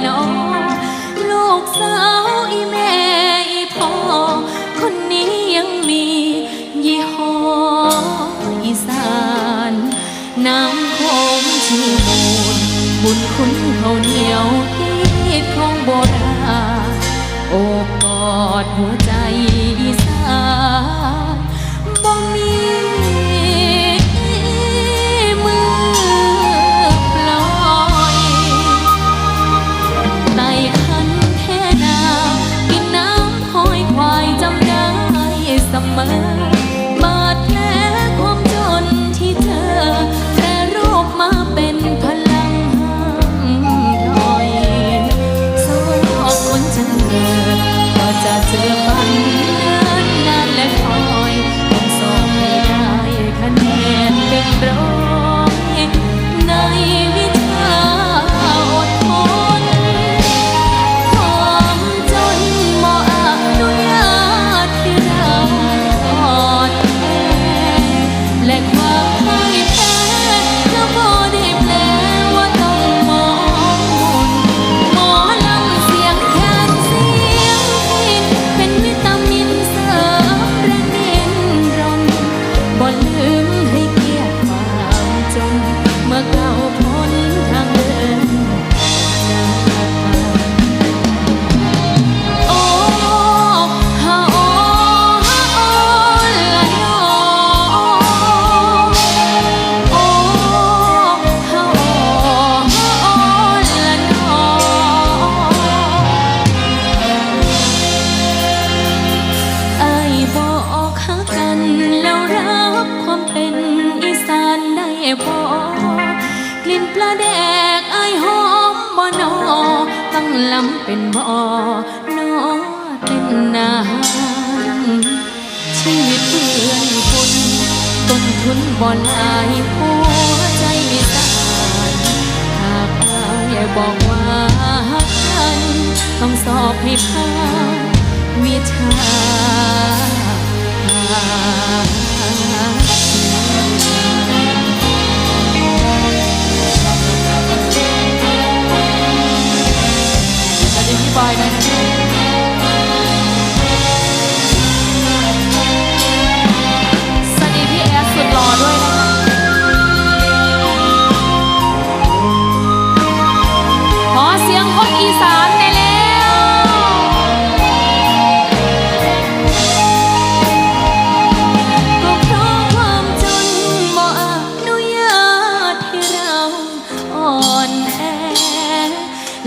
know my down. กลิ่นปลาแดกไอหอมบ่นอตั้งลำเป็นบ่อนอเป็นนางชีวิตเพื่อนคนต้นทุนบ่หลายหัวใจไม่สายหากเราอย่าบอกว่าหักกัน ต้องสอบให้ผ่านวิชา Thank.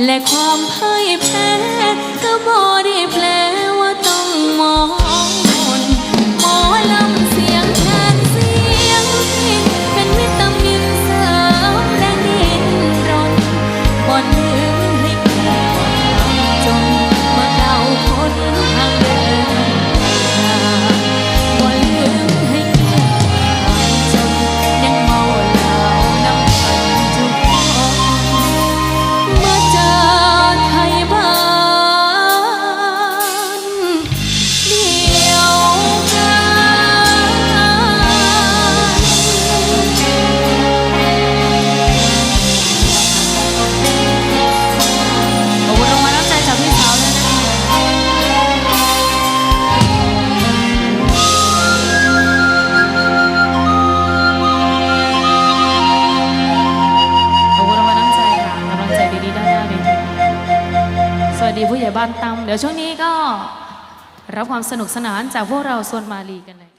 และความพ่ายแพ้ก็บ่ได้แปล ดีผู้ใหญ่บ้านตั้มเดี๋ยวช่วงนี้ก็รับความสนุกสนานจากพวกเราส่วนมาลีกันเลย